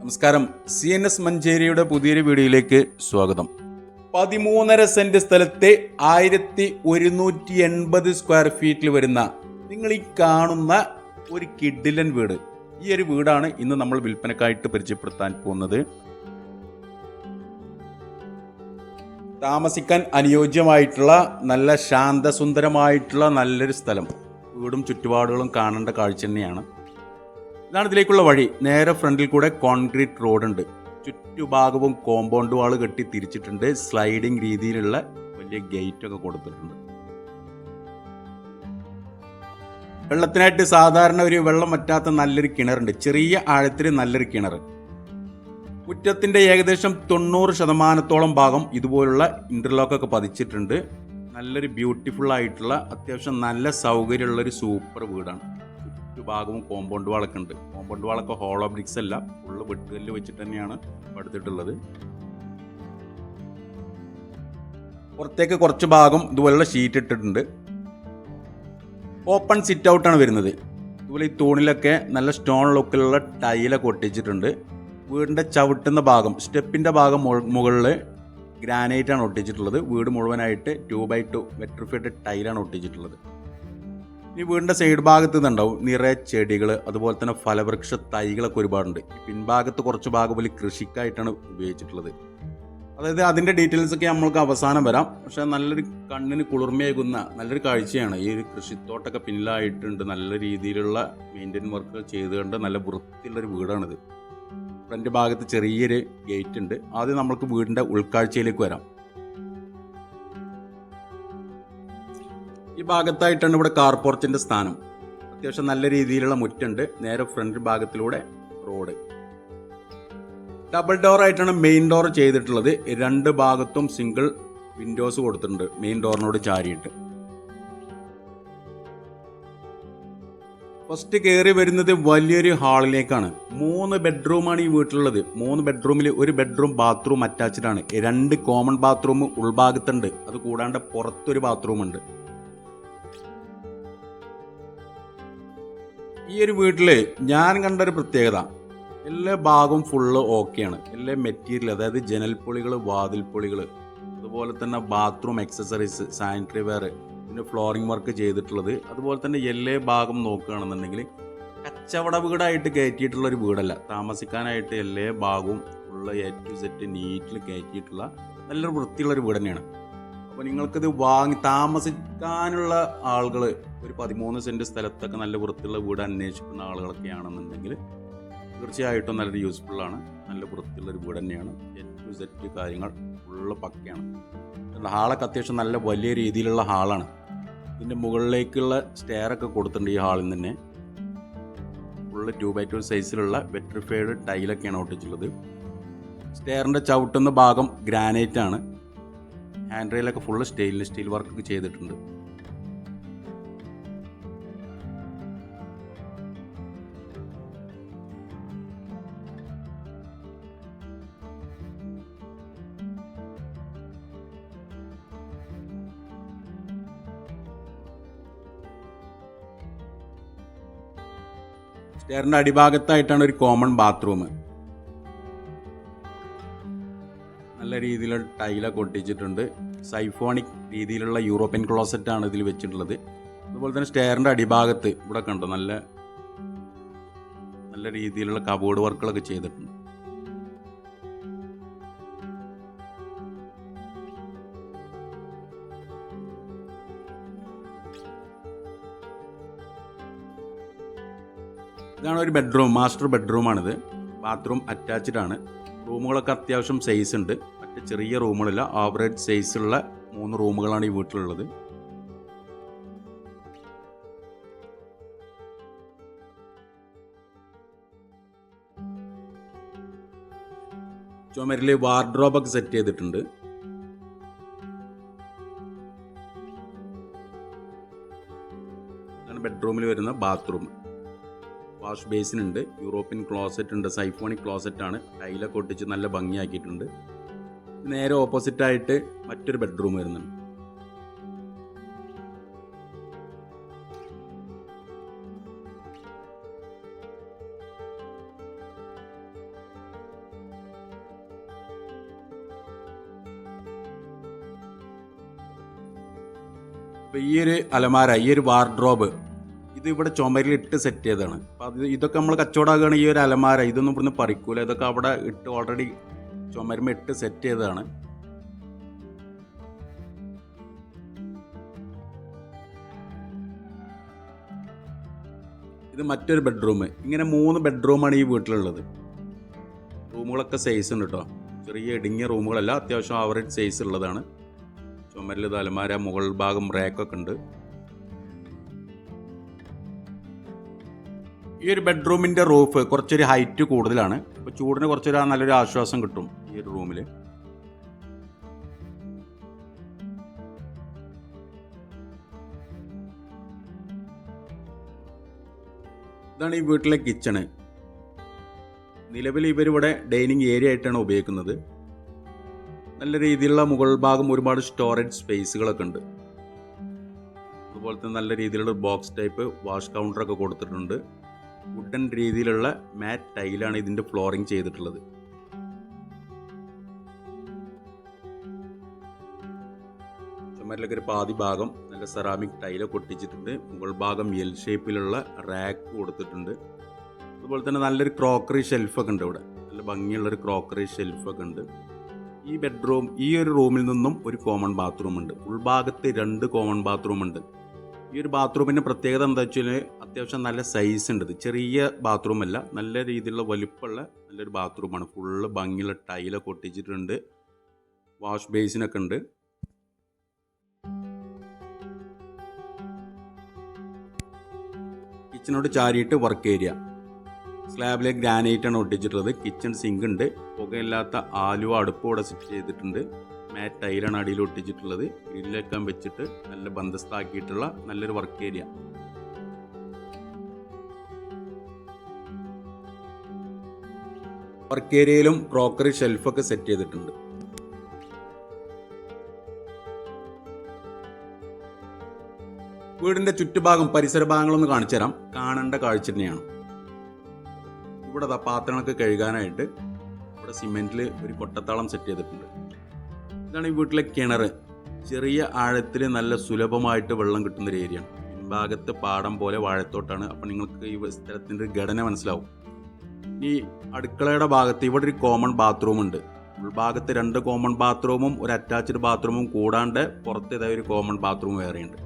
നമസ്കാരം. C N S മഞ്ചേരിയുടെ പുതിയൊരു വീഡിയോയിലേക്ക് സ്വാഗതം. പതിമൂന്നര സെന്റ് സ്ഥലത്തെ ആയിരത്തി ഒരുന്നൂറ്റി എൺപത് സ്ക്വയർ ഫീറ്റിൽ വരുന്ന നിങ്ങൾ ഈ കാണുന്ന ഒരു കിഡിലൻ വീട്. ഈ ഒരു വീടാണ് ഇന്ന് നമ്മൾ വിൽപ്പനക്കായിട്ട് പരിചയപ്പെടുത്താൻ പോകുന്നത്. താമസിക്കാൻ അനുയോജ്യമായിട്ടുള്ള നല്ല ശാന്തസുന്ദരമായിട്ടുള്ള നല്ലൊരു സ്ഥലം. വീടും ചുറ്റുപാടുകളും കാണേണ്ട കാഴ്ച തന്നെയാണ്. ഇതാണ് ഇതിലേക്കുള്ള വഴി. നേരെ ഫ്രണ്ടിൽ കൂടെ കോൺക്രീറ്റ് റോഡ് ഉണ്ട് ചുറ്റുഭാഗവും കോമ്പൗണ്ട് വാൾ കെട്ടി തിരിച്ചിട്ടുണ്ട്. സ്ലൈഡിങ് രീതിയിലുള്ള വലിയ ഗേറ്റ് ഒക്കെ കൊടുത്തിട്ടുണ്ട്. വെള്ളത്തിനായിട്ട് സാധാരണ ഒരു വെള്ളം വറ്റാത്ത നല്ലൊരു കിണറുണ്ട്. ചെറിയ ആഴത്തിൽ നല്ലൊരു കിണർ മുറ്റത്തിന്റെ ഏകദേശം തൊണ്ണൂറ് ശതമാനത്തോളം ഭാഗം ഇതുപോലുള്ള ഇന്റർലോക്ക് ഒക്കെ പതിച്ചിട്ടുണ്ട്. നല്ലൊരു ബ്യൂട്ടിഫുൾ ആയിട്ടുള്ള അത്യാവശ്യം നല്ല സൗകര്യമുള്ള ഒരു സൂപ്പർ വീടാണ്. ചുറ്റുഭാഗവും കോമ്പൗണ്ട് വാളൊക്കെ കോമ്പൗണ്ട് വാളൊക്കെ ഹോളോ ബ്രിക്സ് അല്ല ഫുള്ള് വെട്ടുകല്ല് വെച്ചിട്ട് തന്നെയാണ് പടുത്തിട്ടുള്ളത്. പുറത്തേക്ക് കുറച്ച് ഭാഗം ഇതുപോലുള്ള ഷീറ്റ് ഇട്ടിട്ടുണ്ട്. ഓപ്പൺ സിറ്റ് ഔട്ടാണ് വരുന്നത്. ഇതുപോലെ ഈ തൂണിലൊക്കെ നല്ല സ്റ്റോൺ ലുക്കിലുള്ള ടൈലൊക്കെ ഒട്ടിച്ചിട്ടുണ്ട്. വീടിന്റെ ചവിട്ടുന്ന ഭാഗം സ്റ്റെപ്പിന്റെ ഭാഗം മുകളിൽ ഗ്രാനൈറ്റ് ആണ് ഒട്ടിച്ചിട്ടുള്ളത്. വീട് മുഴുവനായിട്ട് ടു ബൈ ടു വെട്രിഫൈഡ് ടൈലാണ് ഒട്ടിച്ചിട്ടുള്ളത്. ഈ വീടിന്റെ സൈഡ് ഭാഗത്ത് നിന്നുണ്ടാവും നിറയെ ചെടികൾ അതുപോലെ തന്നെ ഫലവൃക്ഷ തൈകളൊക്കെ ഒരുപാടുണ്ട്. പിൻഭാഗത്ത് കുറച്ച് ഭാഗം പോലെ കൃഷിക്കായിട്ടാണ് ഉപയോഗിച്ചിട്ടുള്ളത്. അതായത് അതിന്റെ ഡീറ്റെയിൽസ് ഒക്കെ നമ്മൾക്ക് അവസാനം വരാം. പക്ഷേ നല്ലൊരു കണ്ണിന് കുളിർമയേകുന്ന നല്ലൊരു കാഴ്ചയാണ്. ഈ ഒരു കൃഷിത്തോട്ടൊക്കെ പിന്നിലായിട്ടുണ്ട്. നല്ല രീതിയിലുള്ള മെയിന്റെയിൻ വർക്ക് ചെയ്തുകൊണ്ട് നല്ല വൃത്തിയുള്ളൊരു വീടാണിത്. ഫ്രണ്ട് ഭാഗത്ത് ചെറിയൊരു ഗേറ്റ് ഉണ്ട്. ആദ്യം നമ്മൾക്ക് വീടിന്റെ ഉൾക്കാഴ്ചയിലേക്ക് വരാം. ഈ ഭാഗത്തായിട്ടാണ് ഇവിടെ കാർ പോർച്ചിന്റെ സ്ഥാനം. അത്യാവശ്യം നല്ല രീതിയിലുള്ള മുറ്റുണ്ട്. നേരെ ഫ്രണ്ട് ഭാഗത്തിലൂടെ റോഡ്. ഡബിൾ ഡോർ ആയിട്ടാണ് മെയിൻ ഡോർ ചെയ്തിട്ടുള്ളത്. രണ്ട് ഭാഗത്തും സിംഗിൾ വിൻഡോസ് കൊടുത്തിട്ടുണ്ട്. മെയിൻ ഡോറിനോട് ചാരിയിട്ട്. ഫസ്റ്റ് കയറി വരുന്നത് വലിയൊരു ഹാളിലേക്കാണ്. മൂന്ന് ബെഡ്റൂമാണ് ഈ വീട്ടിലുള്ളത്. മൂന്ന് ബെഡ്റൂമിൽ ഒരു ബെഡ്റൂം ബാത്റൂം അറ്റാച്ച്ഡ് ആണ്. രണ്ട് കോമൺ ബാത്റൂം ഉൾഭാഗത്തുണ്ട്. അത് കൂടാണ്ട് പുറത്തൊരു ബാത്റൂം ഉണ്ട് ഈ ഒരു വീട്ടിൽ ഞാൻ കണ്ട ഒരു പ്രത്യേകത. എല്ലാ ഭാഗവും ഫുള്ള് ഓക്കെയാണ് എല്ലാ മെറ്റീരിയൽ അതായത് ജനൽ പൊളികൾ വാതിൽ പൊളികൾ അതുപോലെ തന്നെ ബാത്റൂം എക്സസറീസ് സാനിറ്ററി വെയർ പിന്നെ ഫ്ലോറിംഗ് വർക്ക് ചെയ്തിട്ടുള്ളത്. അതുപോലെ തന്നെ എല്ലാ ഭാഗം നോക്കുകയാണെന്നുണ്ടെങ്കിൽ കച്ചവട വീടായിട്ട് കയറ്റിയിട്ടുള്ള ഒരു വീടല്ല. താമസിക്കാനായിട്ട് എല്ലാ ഭാഗവും ഫുള്ള് എ ടു സെറ്റ് നീറ്റിൽ കയറ്റിയിട്ടുള്ള നല്ലൊരു വൃത്തിയുള്ളൊരു വീട് തന്നെയാണ്. അപ്പോൾ നിങ്ങൾക്കിത് വാങ്ങി താമസിക്കാനുള്ള ആളുകൾ ഒരു പതിമൂന്ന് സെന്റ് സ്ഥലത്തൊക്കെ നല്ല വൃത്തിയുള്ള വീട് അന്വേഷിക്കുന്ന ആളുകളൊക്കെയാണെന്നുണ്ടെങ്കിൽ തീർച്ചയായിട്ടും നല്ലൊരു യൂസ്ഫുള്ളാണ് നല്ല വൃത്തിയുള്ള ഒരു വീട് തന്നെയാണ്. ടു സെറ്റ് കാര്യങ്ങൾ ഫുള്ള് പക്കയാണ്. ഹാളൊക്കെ അത്യാവശ്യം നല്ല വലിയ രീതിയിലുള്ള ഹാളാണ്. ഇതിന്റെ മുകളിലേക്കുള്ള സ്റ്റെയറൊക്കെ കൊടുത്തിട്ടുണ്ട് ഈ ഹാളിൽ തന്നെ. ഫുള്ള് ടു ബൈ ടു സൈസിലുള്ള വെട്രിഫൈഡ് ടൈലൊക്കെയാണ് ഒട്ടിച്ചുള്ളത് സ്റ്റെയറിന്റെ ചവിട്ടുന്ന ഭാഗം ഗ്രാനൈറ്റ് ആണ്. ഹാൻഡ് റെയിലൊക്കെ ഫുള്ള് സ്റ്റെയിൻലെസ് സ്റ്റീൽ വർക്കൊക്കെ ചെയ്തിട്ടുണ്ട്. സ്റ്റെയറിന്റെ അടിഭാഗത്തായിട്ടാണ് ഒരു കോമൺ ബാത്റൂം നല്ല രീതിയിലുള്ള ടൈലൊക്കെ ഒട്ടിച്ചിട്ടുണ്ട്. സൈഫോണിക് രീതിയിലുള്ള യൂറോപ്യൻ ക്ലോസറ്റ് ആണ് ഇതിൽ വെച്ചിട്ടുള്ളത്. അതുപോലെ തന്നെ സ്റ്റെയറിന്റെ അടിഭാഗത്ത് ഇവിടെ കണ്ടോ നല്ല നല്ല രീതിയിലുള്ള കബോർഡ് വർക്കുകളൊക്കെ ചെയ്തിട്ടുണ്ട്. ഇതാണ് ഒരു ബെഡ്റൂം മാസ്റ്റർ ബെഡ്റൂമാണിത് ബാത്റൂം അറ്റാച്ച്ഡ് ആണ്. റൂമുകളൊക്കെ അത്യാവശ്യം സൈസ് ഉണ്ട്. മറ്റ് ചെറിയ റൂമുകളില്ല ആവറേജ് സൈസുള്ള മൂന്ന് റൂമുകളാണ് ഈ വീട്ടിലുള്ളത്. ചുമരിൽ വാർഡ്രോബൊക്കെ സെറ്റ് ചെയ്തിട്ടുണ്ട്. ബെഡ്റൂമിൽ വരുന്ന ബാത്റൂം വാഷ് ബേസിൻ ഉണ്ട് യൂറോപ്യൻ ക്ലോസറ്റ് ഉണ്ട്. സൈഫോണിക് ക്ലോസറ്റ് ആണ്. ടൈലൊക്കെ ഒട്ടിച്ച് നല്ല ഭംഗിയാക്കിയിട്ടുണ്ട്. നേരെ ഓപ്പോസിറ്റായിട്ട് മറ്റൊരു ബെഡ്റൂം വരുന്നുണ്ട്. അപ്പോൾ ഈ ഒരു അലമാര ഈ ഒരു വാർഡ്രോബ് ഇത് ഇവിടെ ചുമരിൽ ഇട്ട് സെറ്റ് ചെയ്തതാണ്. അപ്പോൾ അത് ഇതൊക്കെ നമ്മൾ കച്ചവടമാകുകയാണ് ഈ ഒരു അലമാര ഇതൊന്നും ഇവിടുന്ന് പറിക്കൂല. ഇതൊക്കെ അവിടെ ഇട്ട് ഓൾറെഡി ചുമരുമ്പോൾ ഇട്ട് സെറ്റ് ചെയ്തതാണ്. ഇത് മറ്റൊരു ബെഡ്റൂം ഇങ്ങനെ മൂന്ന് ബെഡ്റൂമാണ് ഈ വീട്ടിലുള്ളത്. റൂമുകളൊക്കെ സൈസ് ഉണ്ട് കേട്ടോ ചെറിയ ഇടുങ്ങിയ റൂമുകളല്ല അത്യാവശ്യം ആവറേജ് സൈസ് ഉള്ളതാണ്. ചുമരിൽ തലമാര മുകൾ ഭാഗം റാക്കൊക്കെ ഉണ്ട്. ഈ ഒരു ബെഡ്റൂമിന്റെ റൂഫ് കുറച്ചൊരു ഹൈറ്റ് കൂടുതലാണ്. അപ്പോൾ ചൂടിന് കുറച്ചൊരു നല്ലൊരു ആശ്വാസം കിട്ടും ഈ ഒരു റൂമിൽ ഇതാണ് ഈ വീട്ടിലെ കിച്ചണ് നിലവിൽ ഇവരിവിടെ ഡൈനിങ് ഏരിയ ആയിട്ടാണ് ഉപയോഗിക്കുന്നത്. നല്ല രീതിയിലുള്ള മുകൾ ഭാഗം ഒരുപാട് സ്റ്റോറേജ് സ്പേസുകളൊക്കെ ഉണ്ട്. അതുപോലെ തന്നെ നല്ല രീതിയിലുള്ള ബോക്സ് ടൈപ്പ് വാഷ് കൗണ്ടറൊക്കെ കൊടുത്തിട്ടുണ്ട്. വുഡൻ രീതിയിലുള്ള മാറ്റ് ടൈലാണ് ഇതിന്റെ ഫ്ലോറിങ് ചെയ്തിട്ടുള്ളത്. ചുമരിലൊക്കെ ഒരു പാതി ഭാഗം നല്ല സെറാമിക് ടൈല ഒട്ടിച്ചിട്ടുണ്ട് മുകൾ ഭാഗം എൽ ഷേപ്പിലുള്ള റാക്ക് കൊടുത്തിട്ടുണ്ട്. അതുപോലെ തന്നെ നല്ലൊരു ക്രോക്കറി ഷെൽഫൊക്കെ ഉണ്ട് ഇവിടെ. നല്ല ഭംഗിയുള്ളൊരു ക്രോക്കറി ഷെൽഫൊക്കെ ഉണ്ട്. ഈ ബെഡ്റൂം ഈ ഒരു റൂമിൽ നിന്നും ഒരു കോമൺ ബാത്റൂം ഉണ്ട്. ഉൾഭാഗത്ത് രണ്ട് കോമൺ ബാത്റൂം ഉണ്ട്. ഈ ഒരു ബാത്റൂമിന്റെ പ്രത്യേകത എന്താ വെച്ചാൽ അത്യാവശ്യം നല്ല സൈസ് ഉണ്ട്. ചെറിയ ബാത്റൂം അല്ല നല്ല രീതിയിലുള്ള വലിപ്പമുള്ള നല്ലൊരു ബാത്റൂമാണ് ഫുള്ള് ഭംഗിയുള്ള ടൈലൊക്കെ ഒട്ടിച്ചിട്ടുണ്ട്. വാഷ് ബേസിനൊക്കെ ഉണ്ട്. കിച്ചനോട് ചാരിയിട്ട് വർക്ക് ഏരിയ സ്ലാബിലെ ഗ്രാനൈറ്റ് ആണ് ഒട്ടിച്ചിട്ടുള്ളത്. കിച്ചൺ സിങ്ക് ഉണ്ട്. പുകയില്ലാത്ത ആലുവ അടുപ്പ് കൂടെ സെറ്റ് ചെയ്തിട്ടുണ്ട്. മാറ്റ് ടൈലാണ് അടിയിൽ ഒട്ടിച്ചിട്ടുള്ളത് ഗ്രില്ലേക്കാൻ വെച്ചിട്ട് നല്ല ബന്ധസ്ഥാക്കിയിട്ടുള്ള നല്ലൊരു വർക്ക് ഏരിയ വർക്ക് ഏരിയയിലും ക്രോക്കറി ഷെൽഫൊക്കെ സെറ്റ് ചെയ്തിട്ടുണ്ട്. വീടിന്റെ ചുറ്റുഭാഗം പരിസര ഭാഗങ്ങളൊന്ന് കാണിച്ചു തരാം. കാണേണ്ട കാഴ്ച തന്നെയാണ്. ഇവിടെ പാത്രങ്ങളൊക്കെ കഴുകാനായിട്ട് ഇവിടെ സിമെന്റിൽ ഒരു കൊട്ടത്താളം സെറ്റ് ചെയ്തിട്ടുണ്ട്. ഇതാണ് ഈ വീട്ടിലെ കിണർ ചെറിയ ആഴത്തിൽ നല്ല സുലഭമായിട്ട് വെള്ളം കിട്ടുന്ന ഒരു ഏരിയയാണ്. പിൻഭാഗത്ത് പാടം പോലെ വാഴത്തോട്ടാണ്. അപ്പം നിങ്ങൾക്ക് ഈ സ്ഥലത്തിന്റെ ഘടന മനസ്സിലാവും. ഈ അടുക്കളയുടെ ഭാഗത്ത് ഇവിടെ ഒരു കോമൺ ബാത്റൂം ഉണ്ട്. ഉൾഭാഗത്ത് രണ്ട് കോമൺ ബാത്റൂമും ഒരു അറ്റാച്ച്ഡ് ബാത്റൂമും കൂടാണ്ട് പുറത്ത് ഇതായ ഒരു കോമൺ ബാത്റൂം വേറെയുണ്ട്.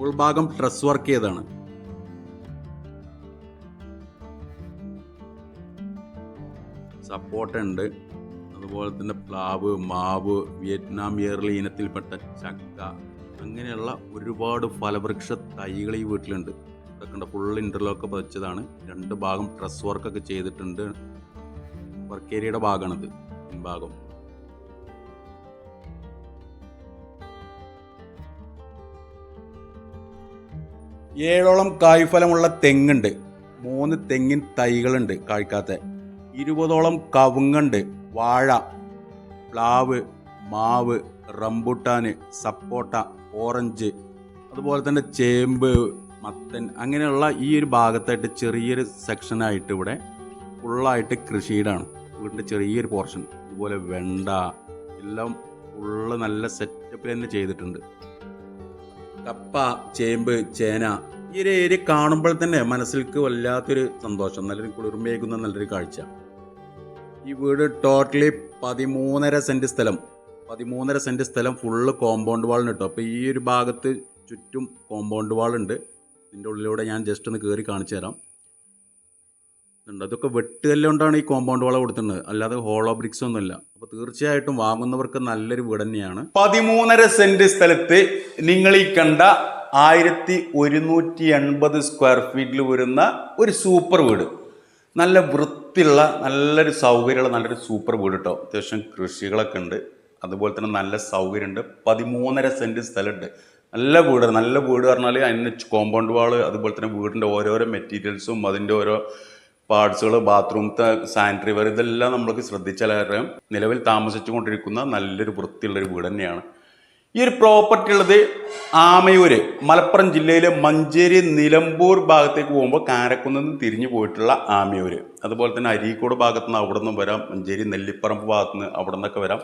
ഉൾഭാഗം ഡ്രസ് വർക്ക് ചെയ്താണ് സപ്പോർട്ട് ഉണ്ട്. അതുപോലെ തന്നെ പ്ലാവ് മാവ് വിയറ്റ്നാം ഇയർലി ഇനത്തിൽപ്പെട്ട ചക്ക അങ്ങനെയുള്ള ഒരുപാട് ഫലവൃക്ഷ തൈകൾ ഈ വീട്ടിലുണ്ട്. ഉണ്ട് ഫുൾ ഇന്റർലോക്ക് പതിച്ചതാണ് രണ്ട് ഭാഗം ഡ്രസ് വർക്കൊക്കെ ചെയ്തിട്ടുണ്ട്. വർക്ക് ഏരിയയുടെ ഭാഗമാണിത് ഭാഗം. ഏഴോളം കായ്ഫലമുള്ള തെങ്ങുണ്ട്. മൂന്ന് തെങ്ങിൻ തൈകളുണ്ട് കായ്ക്കാത്ത. ഇരുപതോളം കവുങ്ങുണ്ട്. വാഴ പ്ലാവ് മാവ് റംബുട്ടാന് സപ്പോട്ട ഓറഞ്ച് അതുപോലെ തന്നെ ചേമ്പ് മത്തൻ അങ്ങനെയുള്ള ഈ ഒരു ഭാഗത്തായിട്ട് ചെറിയൊരു സെക്ഷനായിട്ട് ഇവിടെ ഫുള്ളായിട്ട് കൃഷിയിടാണ്. വീടിന്റെ ചെറിയൊരു പോർഷൻ അതുപോലെ വെണ്ട എല്ലാം ഫുള്ള് നല്ല സെറ്റപ്പിൽ തന്നെ ചെയ്തിട്ടുണ്ട്. കപ്പ ചേമ്പ് ചേന ഈ ഒരു ഏരിയ കാണുമ്പോൾ തന്നെ മനസ്സിലേക്ക് വല്ലാത്തൊരു സന്തോഷം. നല്ലൊരു കുളിർമയേക്കുന്ന നല്ലൊരു കാഴ്ച. ഈ വീട് ടോട്ടലി പതിമൂന്നര സെന്റ് സ്ഥലം. പതിമൂന്നര സെന്റ് സ്ഥലം ഫുള്ള് കോമ്പൗണ്ട് വാളിന് കിട്ടും അപ്പോൾ ഈ ഒരു ഭാഗത്ത് ചുറ്റും കോമ്പൗണ്ട് വാളുണ്ട് ഇതിന്റെ ഉള്ളിലൂടെ ഞാൻ ജസ്റ്റ് ഒന്ന് കയറി കാണിച്ചു തരാം. ഉണ്ട് അതൊക്കെ വെട്ടുകല്ലുകൊണ്ടാണ് ഈ കോമ്പൗണ്ട് വാള കൊടുത്തിട്ടുണ്ട് അല്ലാതെ ഹോളോ ബ്രിക്സ് ഒന്നുമില്ല അപ്പോൾ തീർച്ചയായിട്ടും വാങ്ങുന്നവർക്ക് നല്ലൊരു വീട് തന്നെയാണ്. പതിമൂന്നര സെന്റ് സ്ഥലത്ത് നിങ്ങൾ ഈ കണ്ട ആയിരത്തി ഒരുന്നൂറ്റി എൺപത് സ്ക്വയർ ഫീറ്റിൽ വരുന്ന ഒരു സൂപ്പർ വീട്. നല്ല വൃത്തിയുള്ള നല്ലൊരു സൗകര്യമുള്ള നല്ലൊരു സൂപ്പർ വീട് കേട്ടോ അത്യാവശ്യം കൃഷികളൊക്കെ ഉണ്ട്. അതുപോലെ തന്നെ നല്ല സൗകര്യമുണ്ട്. പതിമൂന്നര സെന്റ് സ്ഥലമുണ്ട്. നല്ല വീട്. നല്ല വീട് പറഞ്ഞാൽ അതിന് കോമ്പൗണ്ട് വാൾ അതുപോലെ തന്നെ വീടിന്റെ ഓരോരോ മെറ്റീരിയൽസും അതിന്റെ ഓരോ പാർട്സുകൾ ബാത്റൂമത്തെ സാനിറ്ററി വെയർ ഇതെല്ലാം നമ്മൾക്ക് ശ്രദ്ധിച്ചാൽ അറിയാം. നിലവിൽ താമസിച്ചുകൊണ്ടിരിക്കുന്ന നല്ലൊരു വൃത്തിയുള്ളൊരു വീട് തന്നെയാണ്. ഈ ഒരു പ്രോപ്പർട്ടി ഉള്ളത് ആമയൂര് മലപ്പുറം ജില്ലയിലെ മഞ്ചേരി നിലമ്പൂർ ഭാഗത്തേക്ക് പോകുമ്പോൾ കാരക്കുന്നിൽ നിന്ന് തിരിഞ്ഞു പോയിട്ടുള്ള ആമയൂര്. അതുപോലെ തന്നെ അരീക്കോട് ഭാഗത്തു നിന്ന് അവിടെ നിന്നും വരാം മഞ്ചേരി നെല്ലിപ്പറമ്പ് ഭാഗത്തു നിന്ന് അവിടെ നിന്നൊക്കെ വരാം.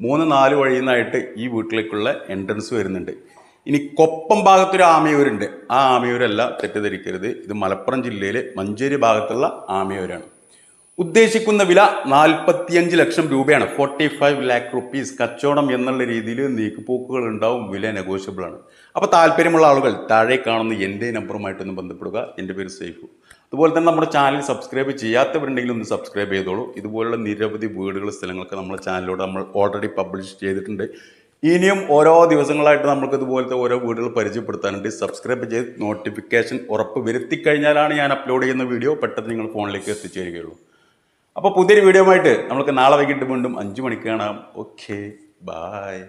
മൂന്ന് നാല് വഴിയിൽ നിന്നായിട്ട് ഈ വീട്ടിലേക്കുള്ള എൻട്രൻസ് വരുന്നുണ്ട്. ഇനി കൊപ്പം ഭാഗത്തൊരു ആമയൂരുണ്ട്. ആ ആമയൂരല്ല തെറ്റിദ്ധരിക്കരുത്. ഇത് മലപ്പുറം ജില്ലയിലെ മഞ്ചേരി ഭാഗത്തുള്ള ആമയൂരാണ്. ഉദ്ദേശിക്കുന്ന വില നാൽപ്പത്തിയഞ്ച് ലക്ഷം രൂപയാണ്. ഫോർട്ടി ഫൈവ് ലാക്ക് റുപ്പീസ് കച്ചവടം എന്നുള്ള രീതിയിൽ നീക്കുപോക്കുകൾ ഉണ്ടാവും വില നെഗോഷ്യബിൾ ആണ്. അപ്പോൾ താല്പര്യമുള്ള ആളുകൾ താഴെ കാണുന്ന എന്റെ നമ്പറുമായിട്ടൊന്ന് ബന്ധപ്പെടുക. എന്റെ പേര് സേഫു അതുപോലെ തന്നെ നമ്മുടെ ചാനൽ സബ്സ്ക്രൈബ് ചെയ്യാത്തവരുണ്ടെങ്കിൽ ഒന്ന് സബ്സ്ക്രൈബ് ചെയ്തോളൂ. ഇതുപോലുള്ള നിരവധി വീടുകൾ സ്ഥലങ്ങളൊക്കെ നമ്മുടെ ചാനലിലൂടെ നമ്മൾ ഓൾറെഡി പബ്ലിഷ് ചെയ്തിട്ടുണ്ട്. ഇനിയും ഓരോ ദിവസങ്ങളായിട്ട് നമുക്ക് ഇതുപോലത്തെ ഓരോ വീടുകൾ പരിചയപ്പെടുത്താനുണ്ട്. സബ്സ്ക്രൈബ് ചെയ്ത് നോട്ടിഫിക്കേഷൻ ഉറപ്പ് വരുത്തി കഴിഞ്ഞാലാണ് ഞാൻ അപ്ലോഡ് ചെയ്യുന്ന വീഡിയോ പെട്ടെന്ന് നിങ്ങൾ ഫോണിലേക്ക് എത്തിച്ചേരുകയുള്ളൂ. അപ്പോൾ പുതിയൊരു വീഡിയോ ആയിട്ട് നമുക്ക് നാളെ വൈകിട്ട് വീണ്ടും അഞ്ച് മണിക്ക് കാണാം. Okay bye